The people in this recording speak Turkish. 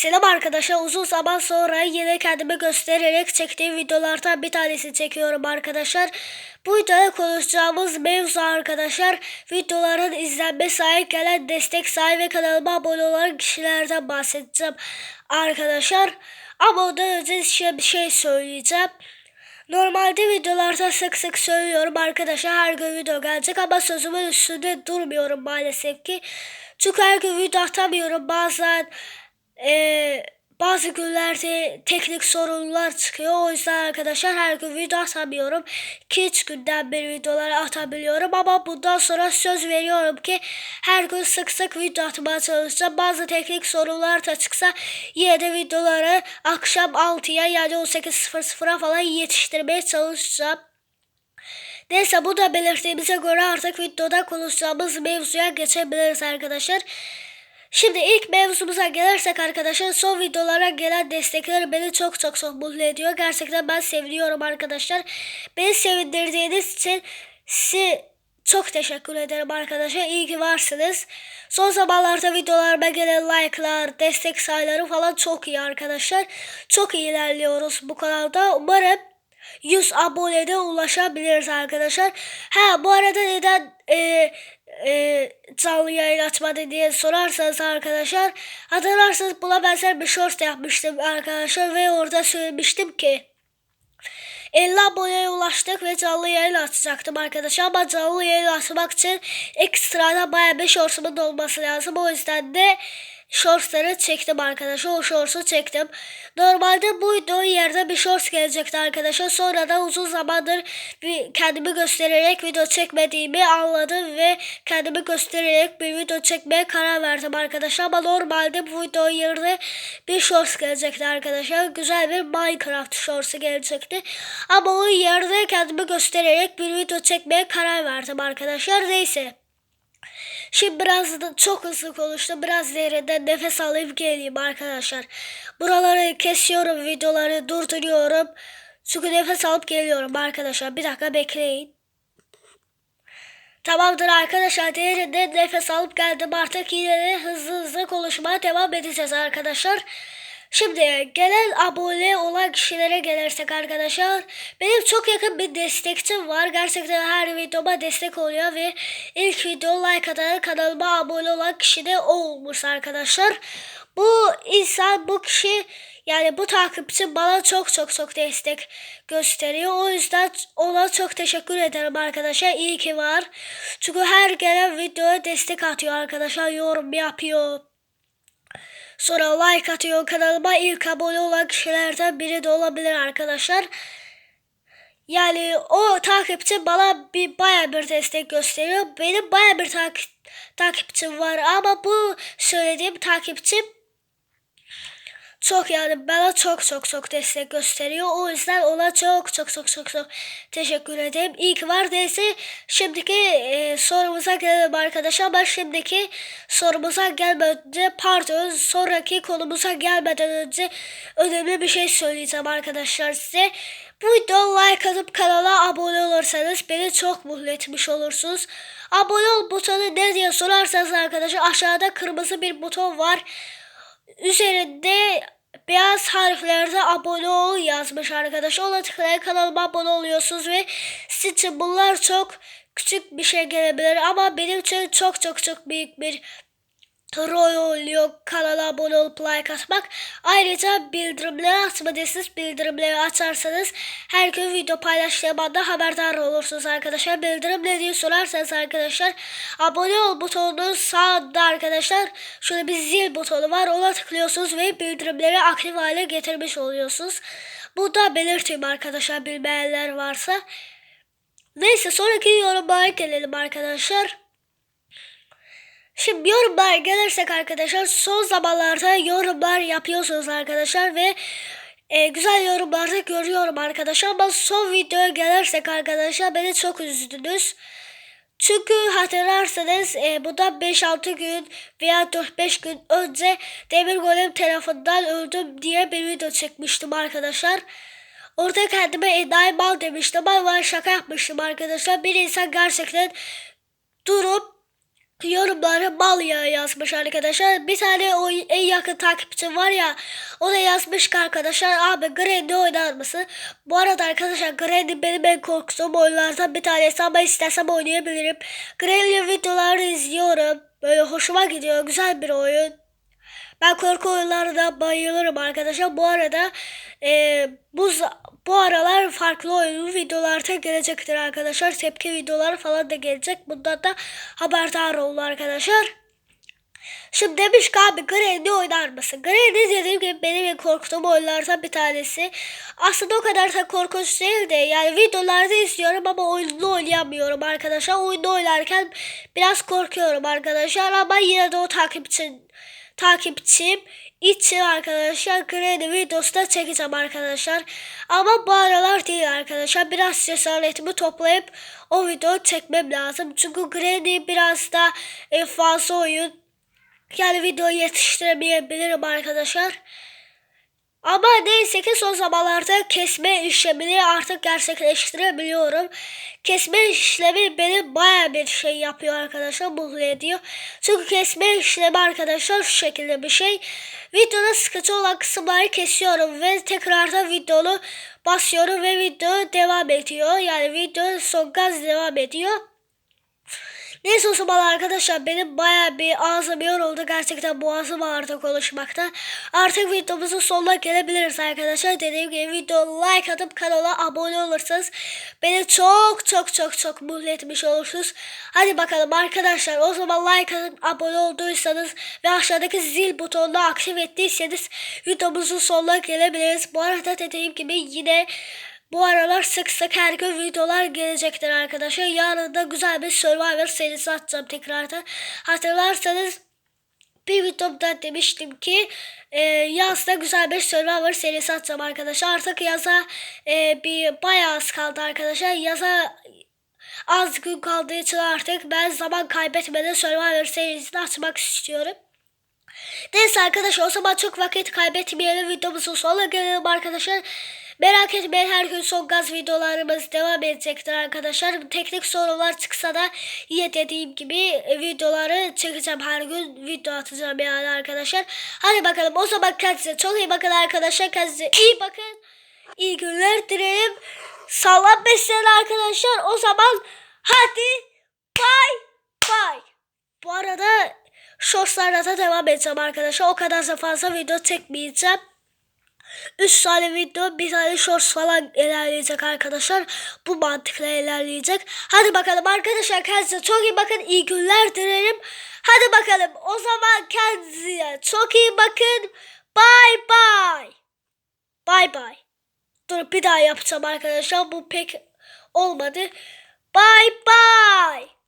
Selam arkadaşlar uzun zaman sonra yine kendimi göstererek çektiğim videolardan bir tanesini çekiyorum arkadaşlar. Bu videoda konuşacağımız mevzu arkadaşlar videoların izlenme sahip gelen destek sahibi ve kanalıma abone olan kişilerden bahsedeceğim arkadaşlar. Ama ondan önce size bir şey söyleyeceğim. Normalde videolarda sık sık söylüyorum arkadaşlar her gün video gelecek ama sözümün üstünde durmuyorum maalesef ki. Çünkü her gün video atamıyorum bazen e, bazı günlerde teknik sorunlar çıkıyor. O yüzden arkadaşlar her gün video atamıyorum. 2-3 günden beri videoları atabiliyorum ama bundan sonra söz veriyorum ki her gün sık sık video atmaya çalışacağım. Bazı teknik sorunlar da çıksa yine de videoları akşam 6'ya yani 18.00'a falan yetiştirmeye çalışacağım. Neyse bu da belirttiğimize göre artık videoda konuşacağımız mevzuya geçebiliriz arkadaşlar. Şimdi ilk mevzumuza gelirsek arkadaşlar son videolara gelen destekler beni çok çok çok mutlu ediyor. Gerçekten ben seviniyorum arkadaşlar. Beni sevindirdiğiniz için size çok teşekkür ederim arkadaşlar. İyi ki varsınız. Son zamanlarda videolarıma gelen like'lar, destek sayıları falan çok iyi arkadaşlar. Çok iyi ilerliyoruz bu kanalda. Umarım 100 abonede ulaşabiliriz arkadaşlar. Ha bu arada neden e, e, canlı yayın açmadı diye sorarsanız arkadaşlar hatırlarsanız buna benzer bir short yapmıştım arkadaşlar ve orada söylemiştim ki 50 aboneye ulaştık ve canlı yayın açacaktım arkadaşlar ama canlı yayın açmak için ekstradan bayağı bir shortumun olması lazım o yüzden de shortsları çektim arkadaşlar. O shorts'u çektim. Normalde bu video yerde bir shorts gelecekti arkadaşlar. Sonra da uzun zamandır bir kendimi göstererek video çekmediğimi anladım ve kendimi göstererek bir video çekmeye karar verdim arkadaşlar. Ama normalde bu video yerine bir shorts gelecekti arkadaşlar. Güzel bir Minecraft shorts'u gelecekti. Ama o yerde kendimi göstererek bir video çekmeye karar verdim arkadaşlar. Neyse. Şimdi biraz da çok hızlı konuştum. Biraz derinden nefes alayım geleyim arkadaşlar. Buraları kesiyorum videoları durduruyorum. Çünkü nefes alıp geliyorum arkadaşlar. Bir dakika bekleyin. Tamamdır arkadaşlar derinden nefes alıp geldim. Artık yine de hızlı hızlı konuşmaya devam edeceğiz arkadaşlar. Şimdi gelen abone olan kişilere gelirsek arkadaşlar. Benim çok yakın bir destekçim var. Gerçekten her videoma destek oluyor ve ilk video like atan kanalıma abone olan kişi de o olmuş arkadaşlar. Bu insan bu kişi yani bu takipçi bana çok çok çok destek gösteriyor. O yüzden ona çok teşekkür ederim arkadaşlar. İyi ki var. Çünkü her gelen videoya destek atıyor arkadaşlar. Yorum yapıyor Sonra like atıyor kanalıma ilk abone olan kişilerden biri de olabilir arkadaşlar. Yani o takipçi bana bir baya bir destek gösteriyor. Benim baya bir takip, takipçim var ama bu söylediğim takipçim çok yani bana çok çok çok destek gösteriyor. O yüzden ona çok çok çok çok çok teşekkür ederim. İyi ki var neyse şimdiki e, sorumuza gelelim arkadaşlar. Ben şimdiki sorumuza gelmeden önce pardon sonraki konumuza gelmeden önce önemli bir şey söyleyeceğim arkadaşlar size. Bu videoya like atıp kanala abone olursanız beni çok mutlu etmiş olursunuz. Abone ol butonu ne diye sorarsanız arkadaşlar aşağıda kırmızı bir buton var üzerinde beyaz harflerde abone ol yazmış arkadaş. Ona tıklayarak kanalıma abone oluyorsunuz ve sizin bunlar çok küçük bir şey gelebilir ama benim için çok çok çok büyük bir rol oluyor kanala abone olup like atmak. Ayrıca bildirimleri açmadıysanız bildirimleri açarsanız her gün video paylaştığım anda haberdar olursunuz arkadaşlar. Bildirim ne diye sorarsanız arkadaşlar abone ol butonunun sağında arkadaşlar şöyle bir zil butonu var. Ona tıklıyorsunuz ve bildirimleri aktif hale getirmiş oluyorsunuz. Bu da belirteyim arkadaşlar bilmeyenler varsa. Neyse sonraki yorumlara gelelim arkadaşlar. Şimdi yorumlar gelirsek arkadaşlar son zamanlarda yorumlar yapıyorsunuz arkadaşlar ve e, güzel yorumlarda görüyorum arkadaşlar ama son videoya gelirsek arkadaşlar beni çok üzdünüz. Çünkü hatırlarsanız e, bundan 5-6 gün veya 4-5 gün önce Demir Golem tarafından öldüm diye bir video çekmiştim arkadaşlar. Orada kendime enayi mal demiştim ama şaka yapmıştım arkadaşlar. Bir insan gerçekten durup yorumları bal yağı yazmış arkadaşlar. Bir tane o en yakın takipçim var ya o da yazmış ki arkadaşlar abi Granny oynar mısın? Bu arada arkadaşlar Granny benim en korktuğum oyunlardan bir tanesi ama istersem oynayabilirim. Granny videolarını izliyorum. Böyle hoşuma gidiyor. Güzel bir oyun. Ben korku oyunlarına bayılırım arkadaşlar. Bu arada e, bu za- bu aralar farklı oyun videolarda gelecektir arkadaşlar. Tepki videoları falan da gelecek. Bundan da haberdar olun arkadaşlar. Şimdi demiş ki abi Granny oynar mısın? Granny dediğim gibi benim en korktuğum oyunlardan bir tanesi. Aslında o kadar da korkunç değil de yani videolarda izliyorum ama oyunda oynayamıyorum arkadaşlar. Oyunda oynarken biraz korkuyorum arkadaşlar ama yine de o takipçi takipçim için arkadaşlar Granny videosu da çekeceğim arkadaşlar. Ama bu aralar değil arkadaşlar. Biraz cesaretimi toplayıp o videoyu çekmem lazım. Çünkü Granny biraz da e, fazla oyun yani videoyu yetiştiremeyebilirim arkadaşlar. Ama neyse ki son zamanlarda kesme işlemini artık gerçekleştirebiliyorum. Kesme işlemi beni baya bir şey yapıyor arkadaşlar. Mutlu ediyor. Çünkü kesme işlemi arkadaşlar şu şekilde bir şey. Videoda sıkıntı olan kısımları kesiyorum ve tekrardan videonu basıyorum ve video devam ediyor. Yani video son gaz devam ediyor. Neyse o zaman arkadaşlar benim baya bir ağzım yoruldu. Gerçekten boğazım ağrıdı konuşmakta. Artık videomuzun sonuna gelebiliriz arkadaşlar. Dediğim gibi video like atıp kanala abone olursanız beni çok çok çok çok mutlu etmiş olursunuz. Hadi bakalım arkadaşlar o zaman like atıp abone olduysanız ve aşağıdaki zil butonunu aktif ettiyseniz videomuzun sonuna gelebiliriz. Bu arada dediğim gibi yine bu aralar sık sık her gün videolar gelecektir arkadaşlar. Yarın da güzel bir Survivor serisi atacağım tekrardan. Hatırlarsanız bir videomda demiştim ki e, yazda güzel bir Survivor serisi atacağım arkadaşlar. Artık yaza e, bir bayağı az kaldı arkadaşlar. Yaza az gün kaldığı için artık ben zaman kaybetmeden Survivor serisini açmak istiyorum. Neyse arkadaşlar o zaman çok vakit kaybetmeyelim videomuzun sonuna gelelim arkadaşlar. Merak etmeyin her gün son gaz videolarımız devam edecektir arkadaşlar. Teknik sorunlar çıksa da yine dediğim gibi videoları çekeceğim her gün video atacağım yani arkadaşlar. Hadi bakalım o zaman kendinize çok iyi bakın arkadaşlar. Kendinize iyi bakın. İyi günler dilerim. Sağlam beslenin arkadaşlar. O zaman hadi bay bay. Bu arada shortslarda da devam edeceğim arkadaşlar. O kadar da fazla video çekmeyeceğim. 3 tane video bir tane shorts falan ilerleyecek arkadaşlar. Bu mantıkla ilerleyecek. Hadi bakalım arkadaşlar kendinize çok iyi bakın. İyi günler dilerim. Hadi bakalım o zaman kendinize çok iyi bakın. Bye bye. Bye bye. Dur bir daha yapacağım arkadaşlar. Bu pek olmadı. Bye bye.